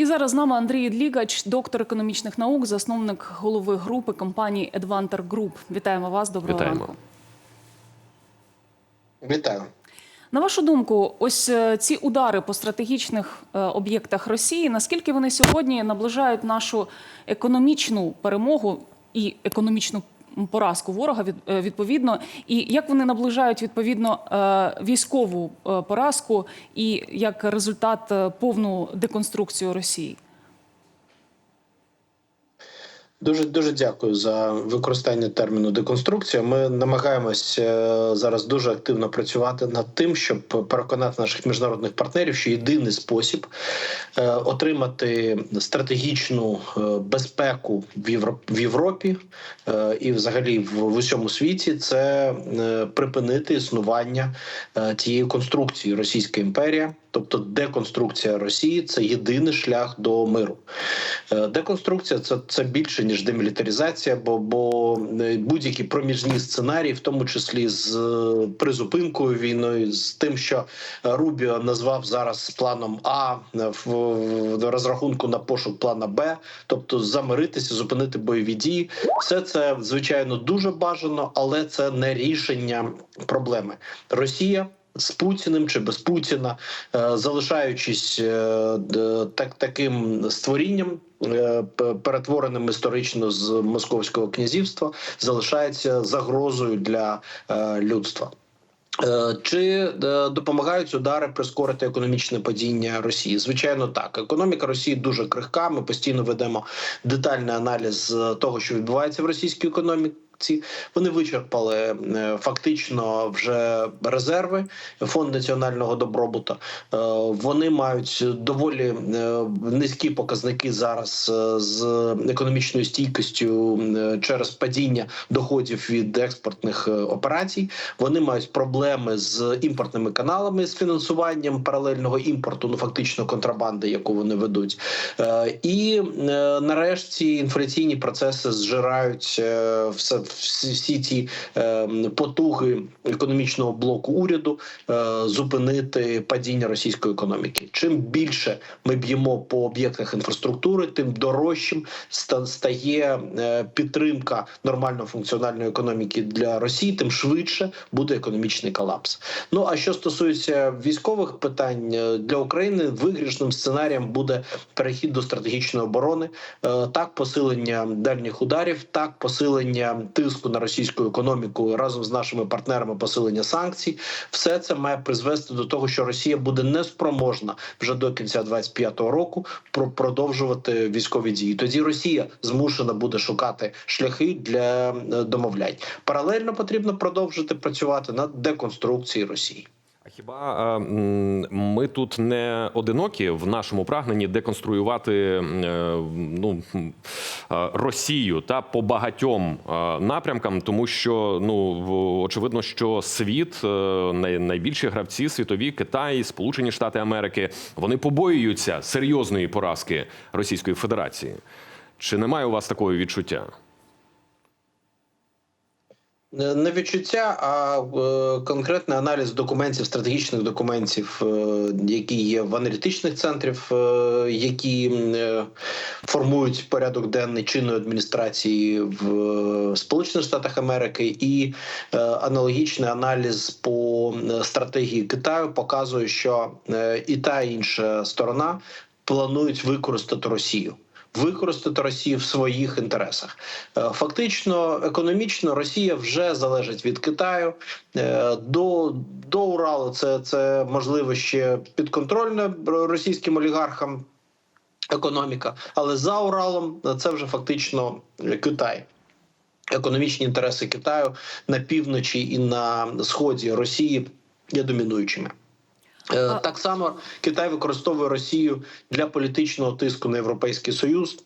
І зараз з нами Андрій Длігач, доктор економічних наук, засновник голови групи компанії Advanter Group. Вітаємо вас. Доброго Вітаємо. ранку. Вітаю. На вашу думку, ось е, ці удари по стратегічних е, об'єктах Росії, наскільки вони сьогодні наближають нашу економічну перемогу і економічну поразку ворога від- е, відповідно, і як вони наближають відповідно е, військову е, поразку і як результат повну деконструкцію Росії? Дуже дуже дякую за використання терміну деконструкція. Ми намагаємось е, зараз дуже активно працювати над тим, щоб переконати наших міжнародних партнерів, що єдиний спосіб е, отримати стратегічну е, безпеку в Євро- в Європі і, взагалі, в, усьому світі, це припинити існування тієї конструкції Російська імперія. Тобто деконструкція Росії це єдиний шлях до миру. Деконструкція це, це більше ніж демілітаризація, бо, бо е, будь-які проміжні сценарії, в тому числі з е, призупинкою війною, з тим, що Рубіо назвав зараз планом А е, в, розрахунку на пошук плана Б, тобто замиритися, зупинити бойові дії. Все це звичайно дуже бажано, але це не рішення проблеми. Росія. З Путіним чи без Путіна, залишаючись так таким створінням, перетвореним історично з московського князівства, залишається загрозою для е, людства. Е, Чи е, допомагають удари прискорити економічне падіння Росії? Звичайно, так. Економіка Росії дуже крихка. Ми постійно ведемо детальний аналіз е, того, що відбувається в російській економіці. Вони вичерпали е, фактично вже резерви фонд національного добробуту. Е, Вони мають доволі е, низькі показники зараз з економічною стійкістю через падіння доходів від експортних операцій. Вони мають проблеми з імпортними каналами з фінансуванням паралельного імпорту, ну фактично контрабанди, яку вони ведуть. І нарешті інфляційні процеси зжирають все всі, всі ті е, потуги економічного блоку уряду е, зупинити падіння російської економіки. Чим більше ми б'ємо по об'єктах інфраструктури, тим дорожчим стає е, підтримка нормально функціональної економіки для Росії, тим швидше буде економічний колапс. Ну а що стосується військових питань е, для України, виграшним сценарієм буде перехід до стратегічної оборони, так посилення дальніх ударів, так посилення тиску на російську економіку разом з нашими партнерами, посилення санкцій. Все це має призвести до того, що Росія буде неспроможна вже до кінця 25-го року про- продовжувати військові дії. Тоді Росія змушена буде шукати шляхи для е, домовлянь. Паралельно потрібно продовжити працювати над деконструкцією Росії. А хіба ми тут не одинокі в нашому прагненні деконструювати е, ну, Росію та по багатьом напрямкам, тому що ну очевидно, що світ е, найбільші гравці світові Китай, Сполучені Штати Америки, вони побоюються серйозної поразки Російської Федерації. Чи немає у вас такого відчуття? Не не відчуття, а е, конкретний аналіз документів, стратегічних документів, е, які є в аналітичних центрів, е, які е, формують порядок денний чинної адміністрації в е, Сполучених Штатах Америки, і е, аналогічний аналіз по е, стратегії Китаю показує, що е, і та інша сторона планують використати Росію використати Росію в своїх інтересах. Е, Фактично, економічно Росія вже залежить від Китаю. Е, До, до Уралу це, це можливо ще підконтрольне російським олігархам економіка, але за Уралом це вже фактично Китай. Економічні інтереси Китаю на півночі і на сході Росії є домінуючими. Е, Так само Китай використовує Росію для політичного тиску на Європейський Союз.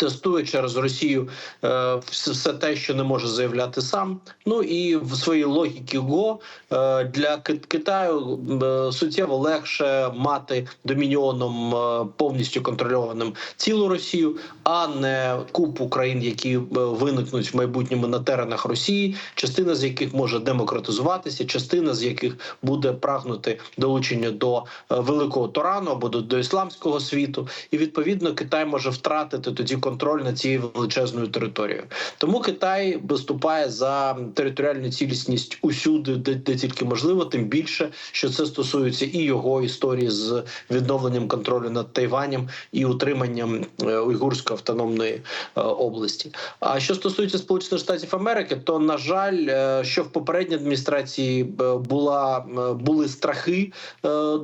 Тестує через Росію е, все те, що не може заявляти сам. Ну і в своїй логіці ГО е, для Ки- Китаю е, суттєво легше мати домініоном е, повністю контрольованим цілу Росію, а не купу країн, які е, виникнуть в майбутньому на теренах Росії, частина з яких може демократизуватися, частина з яких буде прагнути долучення до е, великого Торану або до, до ісламського світу, і відповідно Китай може втратити тоді контроль над цією величезною територією. Тому Китай виступає за територіальну цілісність усюди, де, де тільки можливо, тим більше, що це стосується і його історії з відновленням контролю над Тайванем і утриманням е, уйгурської автономної е, області. А що стосується Сполучених Штатів Америки, то на жаль, е, що в попередній адміністрації була були страхи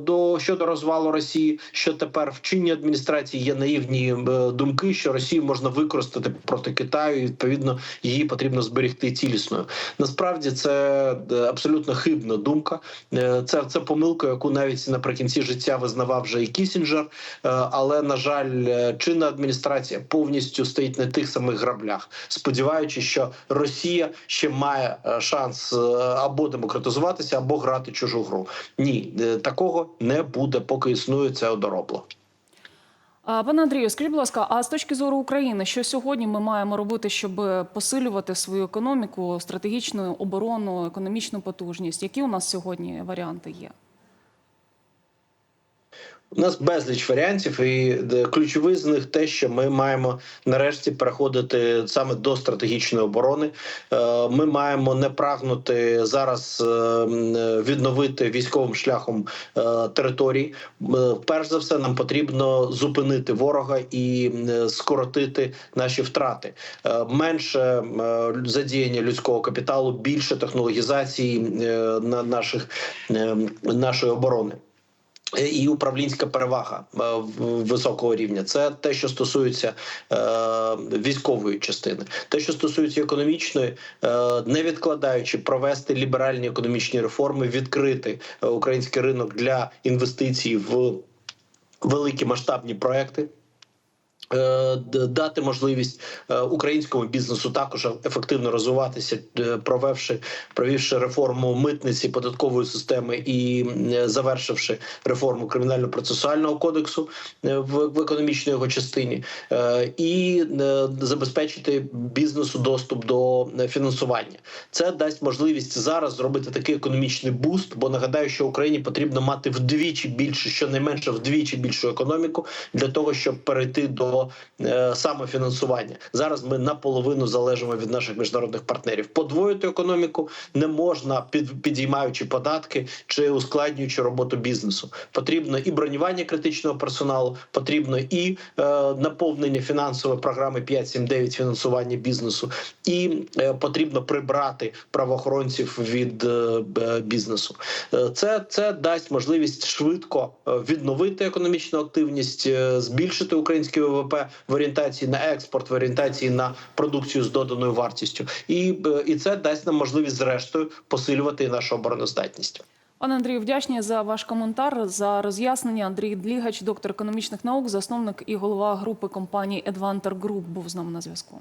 до щодо розвалу Росії, що тепер в чинній адміністрації є наївні думки, що Росію можна використати проти Китаю, і відповідно її потрібно зберегти цілісною. Насправді це е, абсолютно хибна думка. Е, Це, це помилка, яку навіть наприкінці життя визнавав вже і Кісінджер. Е, Але на жаль, чинна адміністрація повністю стоїть на тих самих граблях, сподіваючись, що Росія ще має шанс або демократизуватися, або грати чужу гру. Ні, такого не буде, поки існує це одоробло. Пане Андрію, скажіть, будь ласка, а з точки зору України, що сьогодні ми маємо робити, щоб посилювати свою економіку, стратегічну оборону, економічну потужність? Які у нас сьогодні варіанти є? У нас безліч варіантів, і ключовий з них те, що ми маємо нарешті переходити саме до стратегічної оборони. Е, Ми маємо не прагнути зараз е, е, відновити військовим шляхом е, територій. Е, Перш за все, нам потрібно зупинити ворога і е, скоротити наші втрати. Е, Менше е, задіяння людського капіталу, більше технологізації е, на наших е, нашої оборони. І управлінська перевага е, високого рівня це те, що стосується е, військової частини, те, що стосується економічної, е, не відкладаючи провести ліберальні економічні реформи, відкрити е, український ринок для інвестицій в великі масштабні проекти. Е, Дати можливість е, українському бізнесу також ефективно розвиватися, е, провівши провівши реформу митниці податкової системи і завершивши реформу кримінально-процесуального кодексу в, економічній його частині, і забезпечити бізнесу доступ до фінансування. Це дасть можливість зараз зробити такий економічний буст. Бо нагадаю, що Україні потрібно мати вдвічі більше, щонайменше вдвічі більшу економіку для того, щоб перейти до е, самофінансування. Зараз ми наполовину залежимо від наших міжнародних партнерів. Подвоїти економіку не можна під підіймаючи податки чи ускладнюючи роботу бізнесу. Потрібно і бронювання критичного персоналу, потрібно і е, наповнення фінансової програми 5.7.9 фінансування бізнесу, і е, потрібно прибрати правоохоронців від е, бізнесу. Е, Це, це дасть можливість швидко е, відновити економічну активність, е, збільшити український ВВП в орієнтації на експорт, в орієнтації на продукцію з доданою вартістю, і, е, і це дасть нам можливість зрештою посилювати нашу обороноздатність. Пане Андрію, вдячні за ваш коментар, за роз'яснення. Андрій Длігач, доктор економічних наук, засновник і голова групи компанії Advanter Group, був з нами на зв'язку.